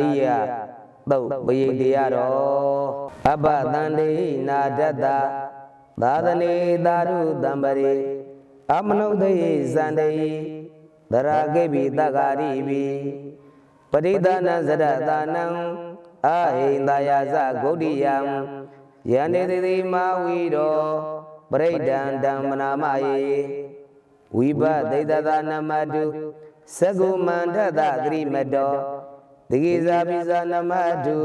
ရိယသုတ်ပရိတရားတော်အပတန္တိနာဒတ္တသာသနေသာရုတံပရိအမနုဿေဇန္တိသရကေပိတက္ကာရိပိပရိသနဇရတာနံအဟိန္ဒယာဇဂௌတိယံယန္တေတိမာဝီရောပရိဒံဓမ္မနာမယေဝိပဒိတသနမတုသကုမန္တတသတိမတော တိကိဇာပိဇာနမတု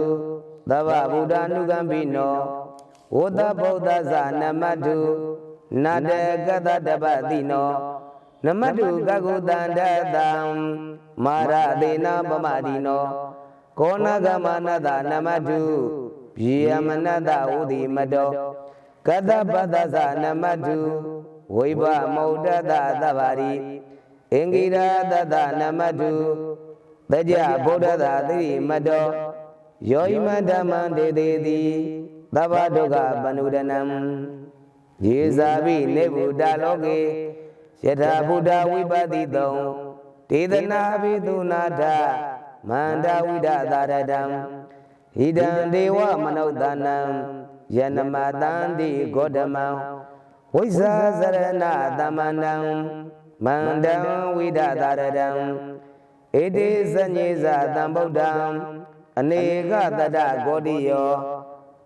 သဗ္ဗဗုဒ္ဓ ानु ကံပိနောဝတ္တဗုဒ္ဓဇာနမတုနတကတတပတိနောနမတုကကုတန္တတံမာရသေနပမတိနောကောဏဂမနတနမတုပြေယမနတဝုတိမတောကတပတ္တဇာနမတုဝိဘမௌဒတသဗ္ဗရိအင်္ဂိရတတနမတု တကြဗုဒ္ဓသာတိမတောယောဣမဓမ္မံဒေတိတိသဗ္ဗဒုက္ခပနုဒနံယေဇာပိနေဗုဒ္ဓလောကေယထာဗုဒ္ဓဝိပတိတုံဒေသနာပိသုနာထမန္တဝိဒသာရတံဟိတံဒေဝမနုဿာနံယနမတန္တိဂေါတမံဝိဇာဇရဏသမန္တံမန္တံဝိဒသာရတံ ဣတိဇညေဇသံဗုဒ္ဓံအနေကတတဂောတိယော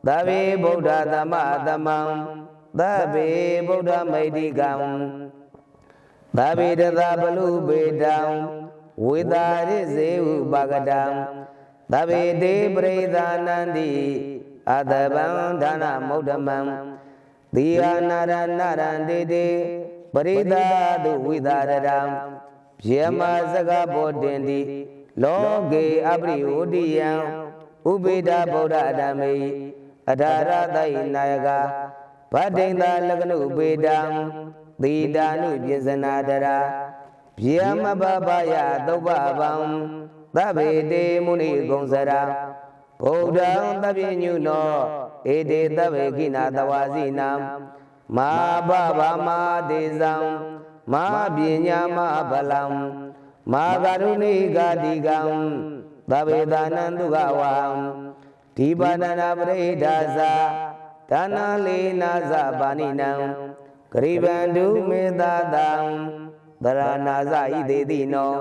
သဗ္ဗေဗုဒ္ဓသမသမံသဗ္ဗေဗုဒ္ဓမိတ်တိကံသဗ္ဗေတသပလူပေတံဝေတာရဇေဥပါကတံသဗ္ဗေတေပရိသနန္တိအတဗံဒါနမௌဒမံသီယနာရဏရန္တေတေပရိသတုဝိသရတံ ယေမစကဘောတင်တိလောကေအပရိဝုတိယံဥပေဒဗုဒ္ဓဓမ္မေအထာရသိနာယကဗတ္တိန်သာလကနုပေတံသီတာနုပြဇနာတရာဗျမဘဘယသုပ္ပဗံသဗ္ဗေတေမုနိဂုံစရာဗုဒ္ဓံသဗ္ဗညုနောဧတေသဗ္ဗေခိနာတဝါစီနံမာဘဗမာဒေဇံ မာပညာမဗလံမာကရုဏိကာတိကံသဗ္ဗေသာနံဒုက္ခဝံဒီပါဏနာပရိဒါဇာဒါနာလေနာဇပါဏိနံဂရိဗန္တုမေသာတံသရဏာဇဣတိတိနော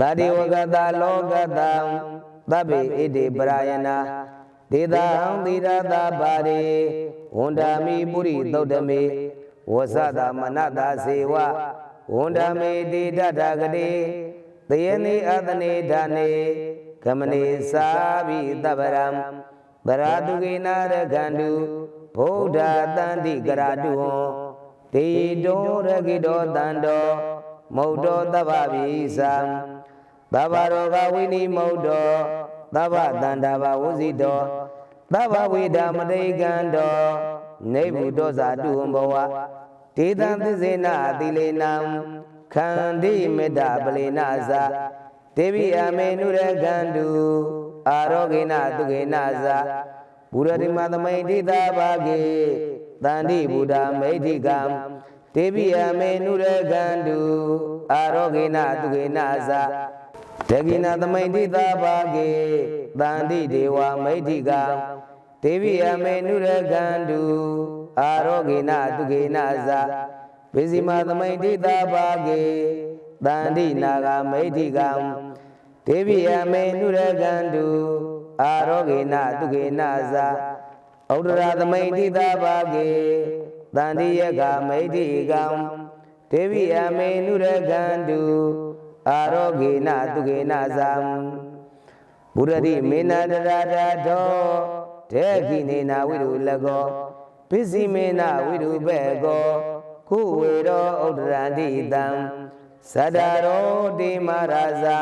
သာတိဝကတလောကတံသဗ္ဗေဣတိပရာယနာဒေတာဟံသီရတာပါရိဝန္ဒာမိပုရိသုတ်တမေ ဝဇ္ဇတာမနတာစေဝဝန္ဒမေတိတတဂတိတယနိအတနေဓာနေကမနေသာဘိတပရံဗရာတုကေနာရခန္တုဗုဒ္ဓတန္တိကရာတုဟောတေတောရကိတောတန္တောမௌတောတဗ္ဗဗိသံသဗ္ဗရောဂဝိနိမௌတောသဗ္ဗတန္တာဘဝဇိတော သဗ္ဗဝိဒမတိကံတောနေဗုတောဇာတုဟံဘဝဒေတံသစ္စေနာတိလေနံခန္တိမေတ္တပလေနာဇာဒေဝိအမေနုရကန္တုအာရောဂိနတုဂိနဇာဘုရတိမသမိန်တိတာဘာဂေတန္တိဘုဒ္ဓမိဋ္ဌိကံဒေဝိအမေနုရကန္တုအာရောဂိနတုဂိနဇာ ဒဂိနသမိန်တိတာဘာဂေတန္တိဒေဝမိဋ္ဌိကံဒေဝိအမေနုရကန္တုအာရောဂိနတုဂိနဇာဝိဇိမသမိန်တိတာဘာဂေတန္တိနာဂမိဋ္ဌိကံဒေဝိယမေနုရကန္တုအာရောဂေနတုဂေနဇာဩဒရာသမိန်တိတာဘာဂေတန္တိယကမိဋ္ဌိကံဒေဝိယမေနုရကန္တု အာရောဂေနတုဂေနဇာဘုရတိမေနတရာတာတောဒေခိနေနာဝိရုလကောပစ္စည်းမေနဝိရုဘေကောခုဝေရောဥဒရန္တိတံသတ္တရောတိမာရာဇံ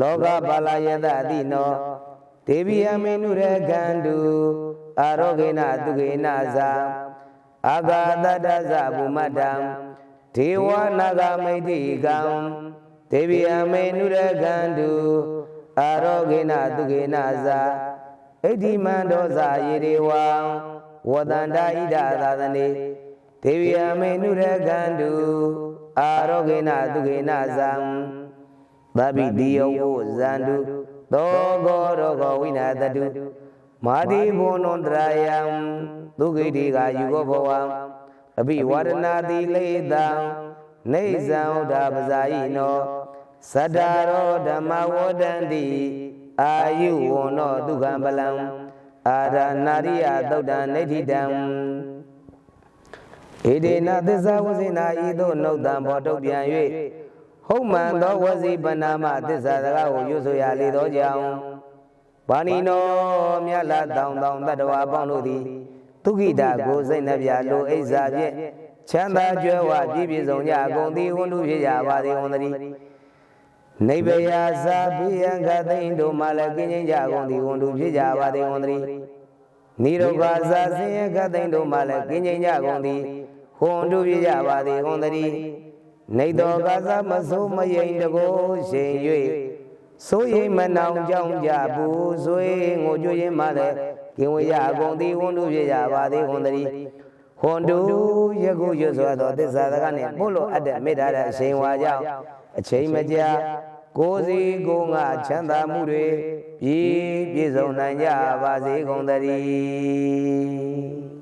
လောကပါလယတတိနောဒေဝိယမေနုရကန္တုအာရောဂေနတုဂေနဇာအာဂာတတဇဗုမတံဒေဝနာဂမိတိကံ ဒေဝိယမေနုရကန္တုအာရောဂေနတုဂေနဇာဣတိမန္တောဇာယေရေဝံဝတန္တာဣဒသာသနေဒေဝိယမေနုရကန္တုအာရောဂေနတုဂေနဇံသဗ္ဗိတိယောဇန္တုသောကောရောဂဝိနာတတုမာတိဘုံနန္တရာယံသူဂိတိကယူကောဘဝံအဘိဝရဏတိလေတံ နေဇံဥဒ္ဓပဇာယိနောသတ္တရောဓမ္မဝဒန္တိအာယုဝနောဒုက္ခံပလံအာရနာရိယသုတ်တံနေဋ္ဌိတံဣဒေနသစ္စာဝဇိနာဤသို့နှုတ်တံဘောတုတ်ပြန်၍ဟုတ်မှန်သောဝစီပနာမသစ္စာစကားကိုရွဆိုရလေသောကြောင့်ဘာနီနောမြတ်လာတောင်တောင်တတ္တဝါပေါင်းတို့သည်ဒုက္ခိတာကိုစိတ်နှပြလိုအိဇာဖြင့် ချမ်းသာကြွယ်ဝပြည့်ပြည့်စုံကြအကုန်သည်ဝန္တုဖြစ်ကြပါသည်ဝန်တည်းနိဗ္ဗယသာပိယံကသိင်တို့မှလည်းကင်းချင်းကြကုန်သည်ဝန်တုဖြစ်ကြပါသည်ဝန်တည်းနိရောဂသာဆင်းရဲကသိင်တို့မှလည်းကင်းချင်းကြကုန်သည်ဟွန်တုဖြစ်ကြပါသည်ဝန်တည်းနေတော်ကစားမဆိုးမယိန်တကိုးရှင်၍ဆိုရင်မနောင်ကြောင်းကြဘူးဆွေငိုကြွရင်မှလည်းကင်ဝရအကုန်သည်ဝန်တုဖြစ်ကြပါသည်ဝန်တည်း ဟွန်တုယခုရွတ်စွာသောသစ္စာစကားနှင့်ပို့လို့အပ်တဲ့မေတ္တာတဲ့အချိန်ဝါကြောင့်အချိန်မကြာကိုယ်စီကိုယ်ငါချမ်းသာမှုတွေပြည့်ပြည့်စုံနိုင်ကြပါစေကုန်သတည်း